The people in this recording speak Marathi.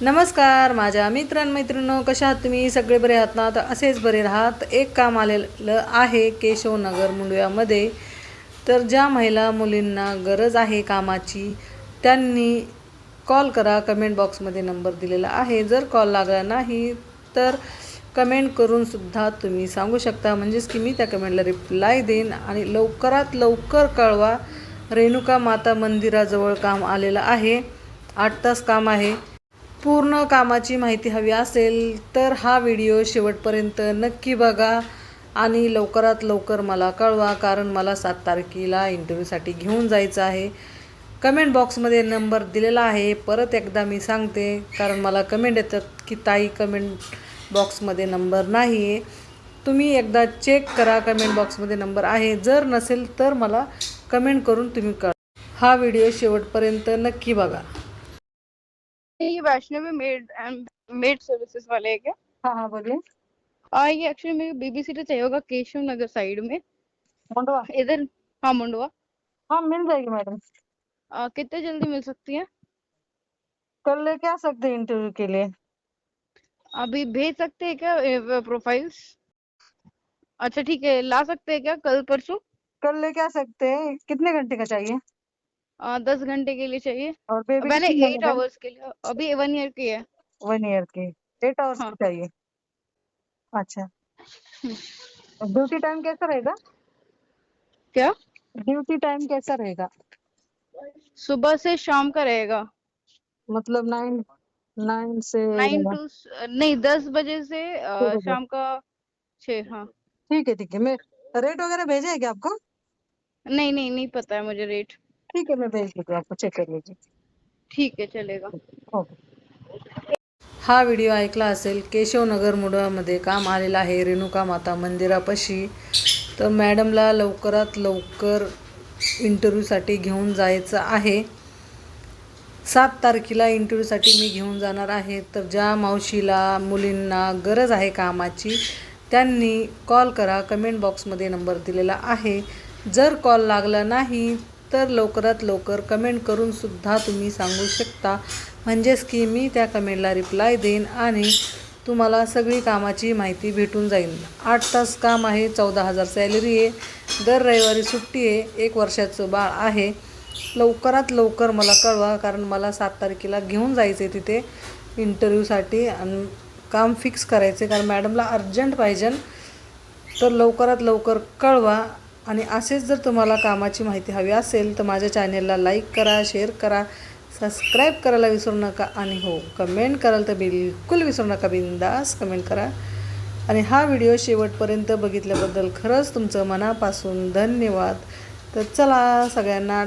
नमस्कार माझ्या मित्रांमैत्रिणींनो कशा आहात तुम्ही? सगळे बरे आहात ना? तर असेच बरे राहात. एक काम आलेलं आहे केशवनगर मुंडव्यामध्ये. तर ज्या महिला मुलींना गरज आहे कामाची त्यांनी कॉल करा. कमेंट बॉक्समध्ये नंबर दिलेला आहे. जर कॉल लागला नाही तर कमेंट करूनसुद्धा तुम्ही सांगू शकता. म्हणजेच की मी त्या कमेंटला रिप्लाय देईन आणि लवकरात लवकर कळवा. रेणुका माता मंदिराजवळ काम आलेलं आहे. आठ तास काम आहे. पूर्ण कामाची माहिती हवी असेल तर हा व्हिडिओ शेवटपर्यंत नक्की बघा आणि लवकरात लवकर मला कळवा कारण मला सात तारखेला इंटरव्ह्यूसाठी घेऊन जायचं आहे. कमेंट बॉक्समध्ये नंबर दिलेला आहे. परत एकदा मी सांगते कारण मला कमेंट येतात की ताई कमेंट बॉक्समध्ये नंबर नाही आहे तुम्ही एकदा चेक करा कमेंट बॉक्समध्ये नंबर आहे. जर नसेल तर मला कमेंट करून तुम्ही कळ हा व्हिडिओ शेवटपर्यंत नक्की बघा. ये Vaishnavi maid and maid services वाले है क्या? हाँ हाँ बोलिए। आ, ये एक्चुअली मेरे बेबी सीटर चाहिए होगा केशव नगर साइड में। मुंडवा। इधर हाँ मुंडवा। हाँ मिल जाएगी मैडम। कितने जल्दी मिल सकती है? कल लेके आ सकते हैं इंटरव्यू के लिए। अभी भेज सकते हैं क्या प्रोफाइल्स अच्छा ठीक है ला सकते हैं क्या कल परसों? कल लेके आ सकते हैं। कितने घंटे का चाहिए? आ, दस घंटे के लिए चाहिए। और बेबी मैंने एट आवर्स के लिए अभी वन ईयर की है। वन ईयर की। एट आवर्स हाँ। की चाहिए। अच्छा। ड्यूटी टाइम कैसा रहेगा? क्या? ड्यूटी टाइम कैसा रहेगा? सुबह से शाम का रहेगा। मतलब नाइन नाइन से नाइन टू नहीं दस बजे से शाम का छः हाँ। ठीक है ठीक है। मैं रेट वगैरह भेजा है क्या आपको? नहीं नहीं नहीं पता है मुझे रेट ठीक है मैं भेज देती. हूँ आपको चेक कर लीजिए ठीक है चलेगा. ओके हा व्हिडिओ ऐकला असेल केशवनगर मुंडवामध्ये काम आलेलं आहे रेणुका माता मंदिरापाशी. तर मॅडमला लवकरात लवकर इंटरव्ह्यूसाठी घेऊन जायचं आहे. सात तारखेला इंटरव्ह्यूसाठी मी घेऊन जाणार आहे. तर ज्या मावशीला मुलींना गरज आहे कामाची त्यांनी कॉल करा. कमेंट बॉक्समध्ये नंबर दिलेला आहे. जर कॉल लागला नाही तर लवकरात लवकर कमेंट करून सुद्धा तुम्ही सांगू शकता. म्हणजेच की मी त्या कमेंटला रिप्लाय देईन आणि तुम्हाला सगळी कामाची माहिती भेटून जाईल. आठ तास काम आहे चौदा हजार सॅलरी आहे. दर रविवारी सुट्टी आहे एक वर्षाचं बाळ आहे. लवकरात लवकर मला कळवा कारण मला सात तारखेला घेऊन जायचं आहे तिथे इंटरव्ह्यूसाठी आणि काम फिक्स करायचं आहे कारण मॅडमला अर्जंट पाहिजे. तर लवकरात लवकर कळवा. आणि असेच जर तुम्हाला कामाची माहिती हवी असेल तर माझ्या चॅनेलला लाईक करा शेअर करा सबस्क्राईब करायला विसरू नका आणि हो कमेंट कराल तर बिलकुल विसरू नका बिंदास कमेंट करा. आणि हा व्हिडिओ शेवटपर्यंत बघितल्याबद्दल खरंच तुमचं मनापासून धन्यवाद. तर चला सगळ्यांना